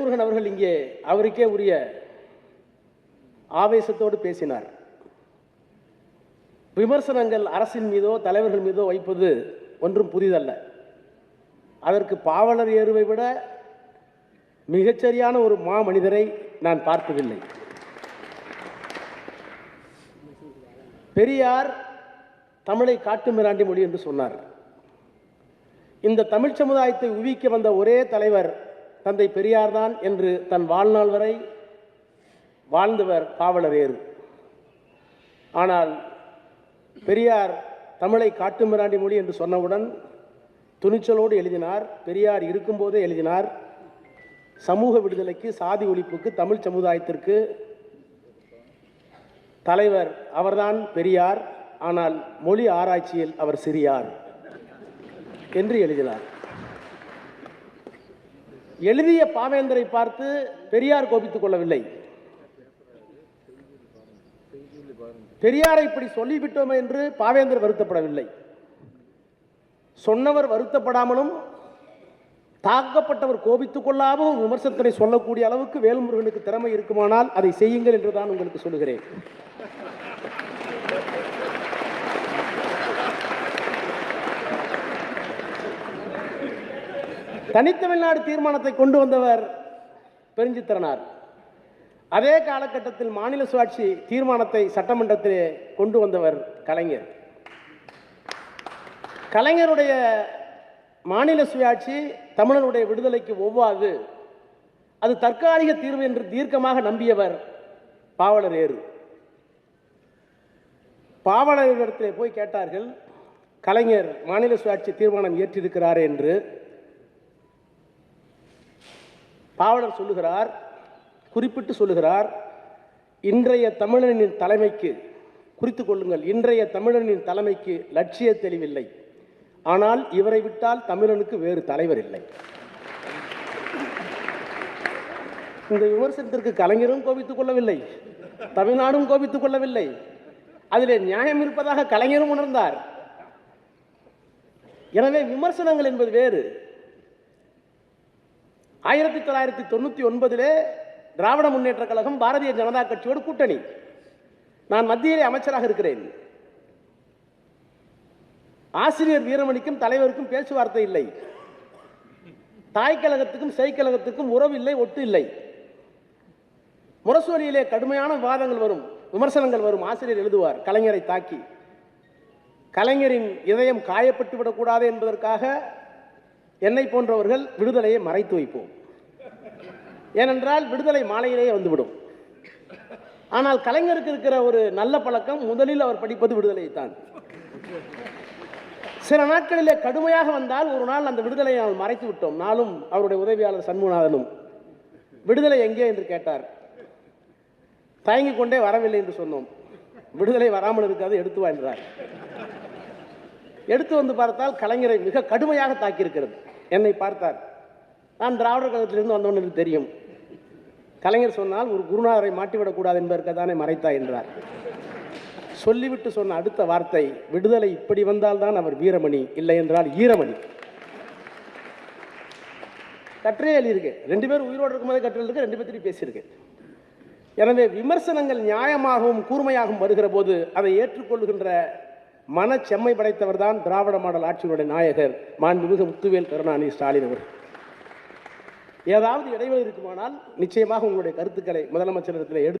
முருகன் அவர்கள் இங்கே அவருக்கே உரிய ஆவேசத்தோடு பேசினார். விமர்சனங்கள் அரசின் மீதோ தலைவர்கள் மீதோ வைப்பது ஒன்றும் புதிதல்ல. அதற்கு பாவலர் ஏறுவை விட மிகச்சரியான ஒரு மா மனிதரை நான் பார்த்ததில்லை பெரியார் தமிழை காட்டு மிராண்டி மொழி என்று சொன்னார். இந்த தமிழ் சமுதாயத்தை உவிக்க வந்த ஒரே தலைவர் தந்தை பெரியார்தான் என்று தன் வாழ்நாள் வரை வாழ்ந்தவர் பாவலர் ஏறு ஆனால் பெரியார் தமிழை காட்டு மிராண்டி மொழி என்று சொன்னவுடன் துணிச்சலோடு எழுதினார் பெரியார் இருக்கும்போதே எழுதினார் சமூக விடுதலைக்கு சாதி ஒழிப்புக்கு தமிழ் சமுதாயத்திற்கு. தலைவர் அவர்தான் பெரியார் ஆனால் மொழி ஆராய்ச்சியில் அவர் சிறியார் என்று எழுதினார். எழுதிய பாவேந்தரை பார்த்து பெரியார் கோபித்துக் கொள்ளவில்லை. பெரியாரை இப்படி சொல்லிவிட்டோம் என்று பாவேந்தர் வருத்தப்படவில்லை. சொன்னவர் வருத்தப்படாமலும் தாக்கப்பட்டவர் கோபித்துக் கொள்ளாமல் விமர்சனத்தினை சொல்லக்கூடிய அளவுக்கு வேல்முருகனுக்கு திறமை இருக்குமானால் அதை செய்யுங்கள் என்று தான் உங்களுக்கு சொல்லுகிறேன். தனித்தமிழ்நாடு தீர்மானத்தை கொண்டு வந்தவர் பெருஞ்சித்திரனார். அதே காலகட்டத்தில் மாநில சுயாட்சி தீர்மானத்தை சட்டமன்றத்திலே கொண்டு வந்தவர் கலைஞர். கலைஞருடைய மாநில சுயாட்சி தமிழனுடைய விடுதலைக்கு ஒவ்வாது. அது தற்காலிக தீர்வு என்று தீர்க்கமாக நம்பியவர் பாவலர் ஏறு. பாவலரிடத்தில் போய் கேட்டார்கள் கலைஞர் மாநில சுயாட்சி தீர்மானம் ஏற்றிருக்கிறார் என்று. பாவலர் சொல்லுகிறார் குறிப்பிட்டு சொல்லுகிறார் இன்றைய தமிழனின் தலைமைக்கு குறித்து கொள்ளுங்கள் இன்றைய தமிழனின் தலைமைக்கு லட்சிய தெளிவில்லை. ஆனால் இவரை விட்டால் தமிழனுக்கு வேறு தலைவர் இல்லை. இந்த விமர்சனத்திற்கு கலைஞரும் கோபித்துக் கொள்ளவில்லை தமிழ்நாடும் கோபித்துக் கொள்ளவில்லை. அதிலே நியாயம் இருப்பதாக கலைஞரும் உணர்ந்தார். எனவே விமர்சனங்கள் என்பது வேறு. ஆயிரத்தி தொள்ளாயிரத்தி தொண்ணூற்றி ஒன்பதிலே திராவிட முன்னேற்ற கழகம் பாரதிய ஜனதா கட்சியோடு கூட்டணி. நான் மத்தியிலே அமைச்சராக இருக்கிறேன். ஆசிரியர் வீரமணிக்கும் தலைவருக்கும் பேச்சுவார்த்தை இல்லை. தாய்க்கழகத்துக்கும் செய்கழகத்துக்கும் உறவு இல்லை ஒட்டு இல்லை. முரசொலியிலே கடுமையான விவாதங்கள் வரும் விமர்சனங்கள் வரும். ஆசிரியர் எழுதுவார் கலைஞரை தாக்கி. கலைஞரின் இதயம் காயப்பட்டு விடக்கூடாது என்பதற்காக என்னை போன்றவர்கள் விடுதலையை மறைத்து வைப்போம். ஏனென்றால் விடுதலை மாலையிலேயே வந்துவிடும். ஆனால் கலைஞருக்கு இருக்கிற ஒரு நல்ல பழக்கம் முதலில் அவர் படிப்பது விடுதலையை தான் சில நாட்களிலே கடுமையாக வந்தால் ஒரு நாள் அந்த விடுதலையை நாம் மறைத்து விட்டோம். நானும் அவருடைய உதவியாளர் சண்முகநாதனும். விடுதலை எங்கே என்று கேட்டார். தயங்கிக் கொண்டே வரவில்லை என்று சொன்னோம். விடுதலை வராமல் இருக்காது எடுத்து வா என்றார். எடுத்து வந்து பார்த்தால் கலைஞரை மிக கடுமையாக தாக்கியிருக்கிறது. என்னை பார்த்தார். நான் திராவிடர் கழகத்திலிருந்து வந்தவன் எனக்கு தெரியும். கலைஞர் சொன்னால் ஒரு குருநாதரை மாட்டிவிடக்கூடாது என்பதற்கு தானே மறைத்தா என்றார். சொல்லிவிட்டு சொன்ன அடுத்த வார்த்தை விடுதலை இப்படி வந்தால்தான் அவர் வீரமணி இல்லை என்றால் ஈரமணி. கற்றே எழுதியிருக்கு. ரெண்டு பேரும் உயிரோடு இருக்கும்போது கற்று இருக்கு ரெண்டு பேர்த்தையும் பேசியிருக்கு. எனவே விமர்சனங்கள் நியாயமாகவும் கூர்மையாகவும் வருகிற போது அதை ஏற்றுக்கொள்கின்ற மன செம்மை படைத்தவர் தான் திராவிட மாடல் ஆட்சியினுடைய நாயகர் மாண்புமிகு முத்துவேல் கருணாநிதி ஸ்டாலின் அவர் ஏதாவது இடைவெளி இருக்குமானால் நிச்சயமாக உங்களுடைய கருத்துக்களை முதலமைச்சரிடத்தில் எடுத்து